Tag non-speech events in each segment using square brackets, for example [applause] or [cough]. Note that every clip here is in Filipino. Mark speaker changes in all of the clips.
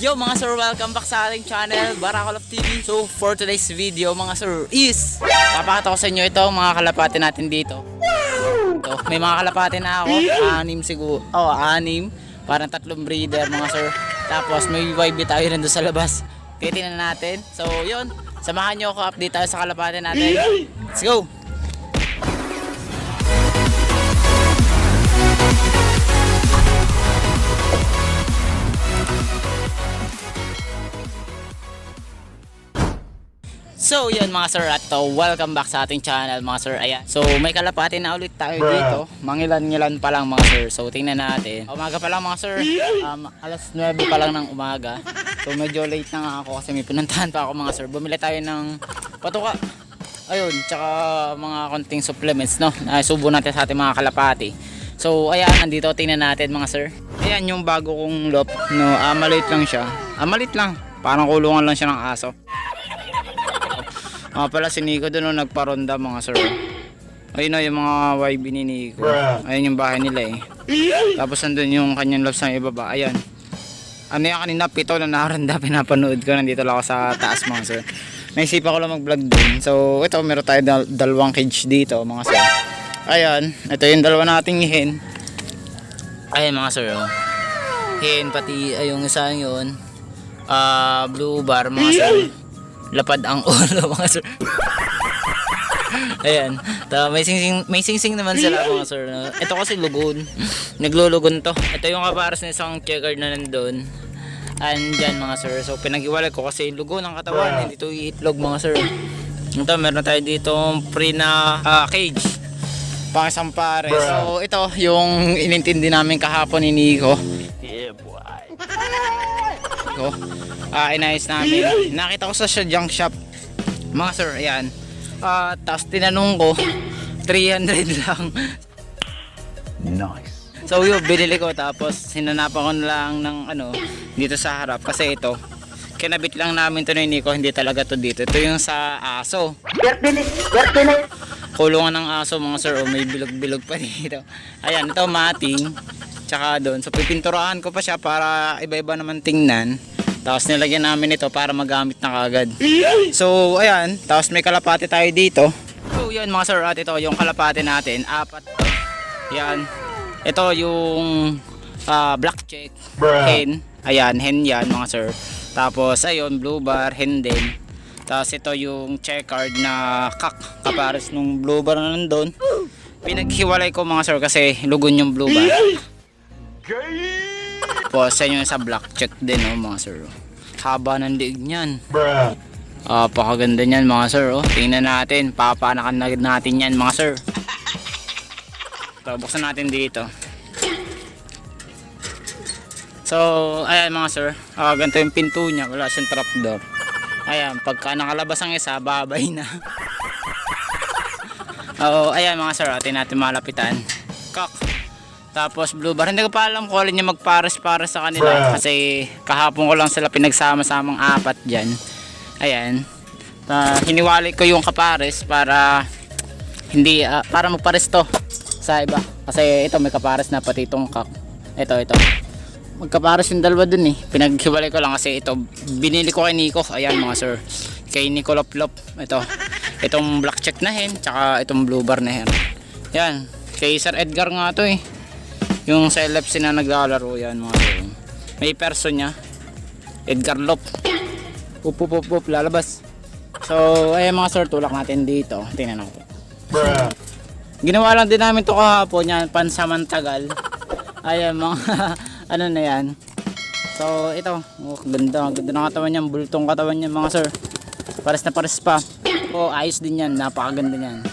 Speaker 1: Yo mga sir, welcome back sa ating channel, Barakol of TV. So for today's video mga sir is, papakita ko sa inyo ito mga kalapati natin dito. Ito, may mga kalapati na ako, anim siguro, oh anim, parang tatlong breeder mga sir. Tapos may YB tayo nandun sa labas. Titingnan natin. So yun, samahan nyo ako, update tayo sa kalapati natin. Let's go! So yun mga sir at to, welcome back sa ating channel mga sir. Ayan. So may kalapati na ulit tayo dito. Mangilan-ngilan pa lang mga sir. So tingnan natin. Umaga pa lang mga sir. Um, Alas 9 pa lang ng umaga. So medyo late na nga ako kasi may pinuntahan pa ako mga sir. Bumili tayo ng patuka. Ayun, tsaka mga konting supplements no? Na subo natin sa ating mga kalapati. So ayan, nandito. Tingnan natin mga sir. Ayan yung bago kong lop no, ah, maliit lang siya. Ah, Maliit lang, parang kulungan lang siya ng aso mga pala si Nico doon nung nagparonda mga sir. Ayun na yung mga YB ni Nico. Ayun yung bahay nila eh. Tapos nandun yung kanyang loves sa ibaba. Ayan. Ano yan kanina pito na nakaranda [laughs] pinapanood ko. Nandito lang ako sa taas mga sir. Naisipan ko lang mag-vlog din. So ito meron tayo dal- dalawang cage dito mga sir. Ayan. Ito yung dalawa nating hen. Ayan mga sir. Oh. Hen pati ay yung isa yun. Ah, blue bar mga sir lapad ang ulo mga sir. Ayan. Ta may singsing may singsing naman sila mga sir. no? Ito kasi lugon. Naglulugon to. Ito yung kaparas ng isang checkered na nandun. Andyan mga sir. So pinag-iwalay ko kasi lugon ang katawan. Hindi to iitlog mga sir. Ito meron tayo dito free na ah, cage. Pang isang pare. So ito yung inintindi namin kahapon ni Nico. Yeah boy ko. Ah, inayos namin. Nakita ko sa junk shop. Mga sir, ayan. Ah, tapos tinanong ko, 300 lang.
Speaker 2: Nice.
Speaker 1: So yun, binili ko tapos hinanapan ko lang ng ano, dito sa harap kasi ito. Kinabit lang namin to ni Nico, hindi talaga to dito. Ito yung sa aso. Kulungan ng aso mga sir, oh, may bilog-bilog pa [laughs] dito. Ayan, ito mating. Tsaka doon. So pipinturahan ko pa siya para iba-iba naman tingnan. Tapos nilagyan namin ito para magamit na kagad. So ayan, tapos may kalapati tayo dito. So yan mga sir, at ito yung kalapati natin. Apat. Yan. Ito yung ah, black check. Hen. Ayan, hen yan mga sir. Tapos ayun, blue bar, hen din. Tapos ito yung checkered na kak. Kapares nung blue bar na nandun. Pinaghiwalay ko mga sir kasi lugon yung blue bar. [laughs] Tapos sa inyo sa black check din oh, mga sir. Haba ng liig niyan.
Speaker 2: Bruh.
Speaker 1: Ah, pakaganda niyan mga sir. Oh. Tingnan natin. Papanakan na natin yan mga sir. Ito, buksan natin dito. So, ayan mga sir. Ah, ganito yung pinto niya. Wala siyang trapdoor. Ayan, pagka nakalabas ang isa, babay na. [laughs] Oo, ayan mga sir. Atin natin malapitan. Kak. Tapos blue bar. Hindi ko pa alam kung alin yung magpares-pares sa kanila. Kasi kahapon ko lang sila pinagsama-samang apat dyan. Ayan. Ah, hiniwalay ko yung kapares para hindi ah, para magpares to sa iba. Kasi ito may kapares na pati itong kak. Ito, ito. Magkapares yung dalawa dun eh. Pinaghiwalay ko lang kasi ito binili ko kay Nico. Ayan mga sir. Kay Nico Lop Lop. Ito. Itong black check na hen. Tsaka itong blue bar na hen. Yan. Kay Sir Edgar nga to eh. Yung sa LFC na naglalaro yan mga sir. May person niya. Edgar Lop. Up, up, up, up, lalabas. So, ayan mga sir, tulak natin dito. Tingnan natin. Ginawa lang din namin to kahapon yan, pansamantagal. Ayan mga, [laughs] ano na yan. So, ito. Oh, ganda. Ganda ng katawan niyan. Bultong katawan niyan mga sir. Pares na pares pa. Oh, ayos din yan. Napakaganda niyan.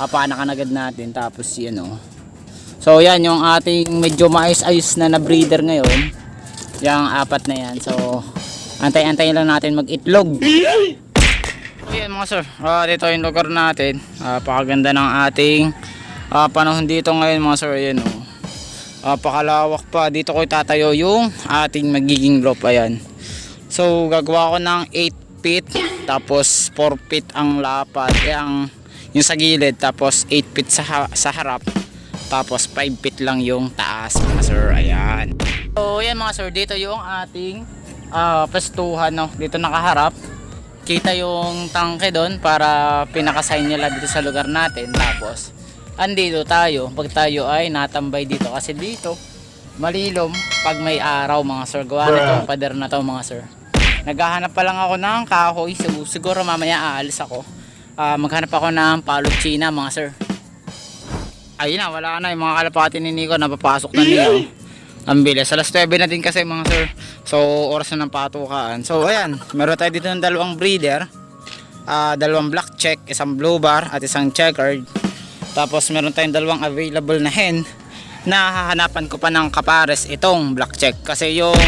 Speaker 1: Papanakan agad natin. Tapos, yan oh. So, yan yung ating medyo maayos-ayos na na breeder ngayon. Yung apat na yan. So, antay-antayin lang natin mag-itlog. So mga sir, Ah, dito yung lugar natin. Ah, pakaganda ng ating ah, panahon dito ngayon mga sir. Ayan oh. Ah, pakalawak pa. Dito ko itatayo yung ating magiging loop. Ayan. So gagawa ko ng 8 feet. Tapos 4 feet ang lapad. Eh, yung sa gilid. Tapos 8 feet sa, ha- sa harap. Tapos 5 feet lang yung taas mga sir. Ayan. So yan mga sir, dito yung ating ah pestuhan no? Dito nakaharap. Kita yung tangke doon para pinakasign nila dito sa lugar natin. Tapos andito tayo. Pag tayo ay natambay dito. Kasi dito malilom pag may araw mga sir. Gawa na itong pader na to mga sir. Naghahanap pa lang ako ng kahoy. Siguro mamaya aalis ako. Ah, maghanap ako ng palot china mga sir ayun na wala na. Yung mga kalapati ni Nico napapasok na niya oh. ang bilis. Alas 9 na din kasi mga sir. So oras na ng patukaan. So ayan. Meron tayo dito ng dalawang breeder. Ah, dalawang black check isang blue bar at isang checkered. Tapos meron tayong dalawang available na hen na hahanapan ko pa ng kapares itong black check. Kasi yung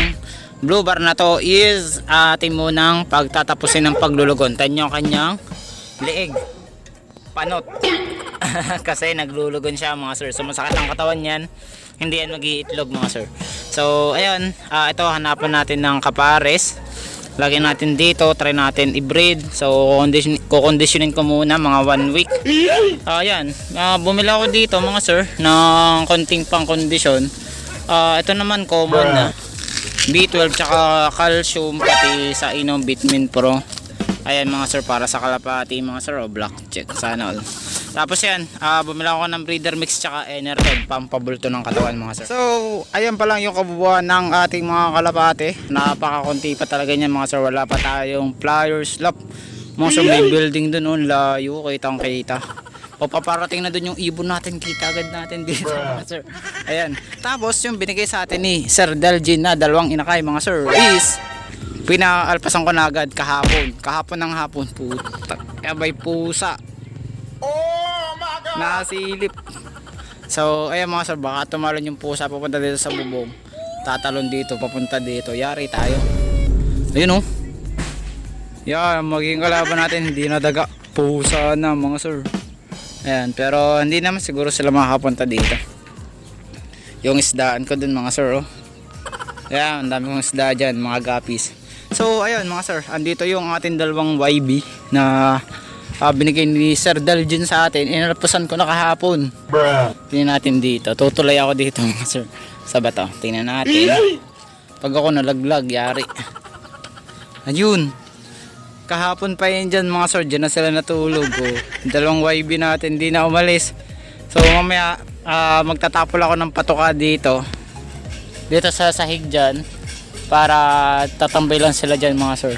Speaker 1: blue bar na to is atin mo ng pagtatapusin ng paglulugon. Tanyo kanyang liig panot [laughs] kasi naglulugon siya mga sir. So masakit ang katawan niyan. Hindi yan mag-iitlog mga sir. So ayun. Ah, ito hanapan natin ng kapares. Lagyan natin dito. Try natin i-breed. So condition kukonditionin ko muna mga one week. Ayan. Ah, bumili ako dito mga sir ng konting pang kondisyon Ah, ito naman common na. B12 tsaka calcium pati sa inom vitamin pro. Ayan mga sir para sa kalapati mga sir. O black check. Sana all tapos yan ah, bumili ako ng breeder mix tsaka enerhead pampabulto ng katawan mga sir. So ayan pa lang yung kabubuan ng ating mga kalapati napakakunti pa talaga niyan mga sir. Wala pa tayong pliers lap mga sir may building dun oh, layo kitang kita. O paparating na dun yung ibon natin. Kita agad natin dito mga sir. Ayan. Tapos yung binigay sa atin ni Sir Delgin na dalawang inakay mga sir is pinaalpasan ko na agad kahapon. Kahapon ng hapon puta. Abay pusa nasilip so ayan mga sir baka tumalon yung pusa papunta dito sa bubong. Tatalon dito papunta dito. Yari tayo. Ayun oh. Yan magiging kalaban natin. Hindi na daga. Pusa na mga sir. Ayan pero hindi naman siguro sila makapunta dito. Yung isdaan ko dun mga sir oh. Ayan ang dami kong isda dyan mga gapis. So ayun mga sir, andito yung ating dalawang YB na ah, binigay ni Sir Dalgin sa atin. Inalapasan ko na kahapon. Tingnan natin dito. Tutulay ako dito [laughs] mga sir. Sa bato. Tingnan natin. Pag ako nalaglag, yari. Ayun. Kahapon pa yun dyan mga sir. Dyan na sila natulog. Oh. Dalawang YB natin, di na umalis. So mamaya ah, magtatapol ako ng patoka dito. Dito sa sahig dyan para tatambay lang sila dyan mga sir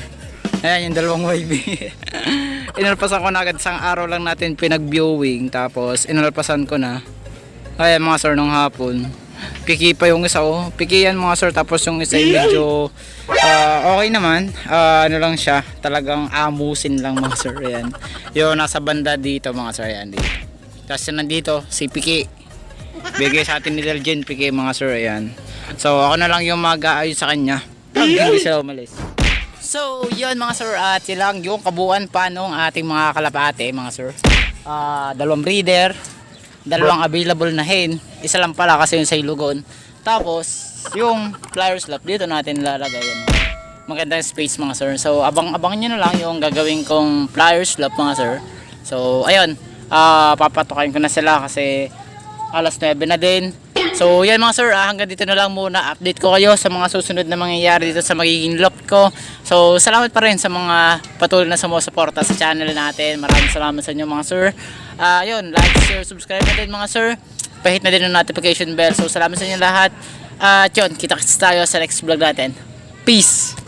Speaker 1: ayan yung dalawang YB [laughs] inalpasan ko na agad isang araw lang natin pinag-viewing tapos inalpasan ko na. Ayan mga sir nung hapon. Piki pa yung isa oh. Piki yan mga sir tapos yung isa ay medyo ah, okay naman. Ah, ano lang siya talagang amusin lang mga sir ayan. Yung nasa banda dito mga sir ayan dito tapos yun nandito si piki. Bigay sa atin ni Delgen piki mga sir ayan. So ako na lang yung mag-aayos sa kanya. Pag hindi sila umalis. So yun mga sir at yun lang yung kabuuan pa nung ating mga kalapate mga sir. Ah, dalawang breeder, dalawang available na hen, isa lang pala kasi yung sa ilugon. Tapos yung pliers lap dito natin lalagay yan. Maganda yung space mga sir. So abang-abang nyo na lang yung gagawin kong pliers lap mga sir. So ayun, ah papatukain ko na sila kasi alas 9 na din. So yan mga sir, ah, hanggang dito na lang muna. Update ko kayo sa mga susunod na mangyayari dito sa magiging loft ko. So salamat pa rin sa mga patuloy na sumusuporta sa channel natin. Maraming salamat sa inyo mga sir. Ah, yun, like, share, subscribe na din mga sir. Pahit na din ang notification bell. So salamat sa inyo lahat. At yun, kita-kits tayo sa next vlog natin. Peace!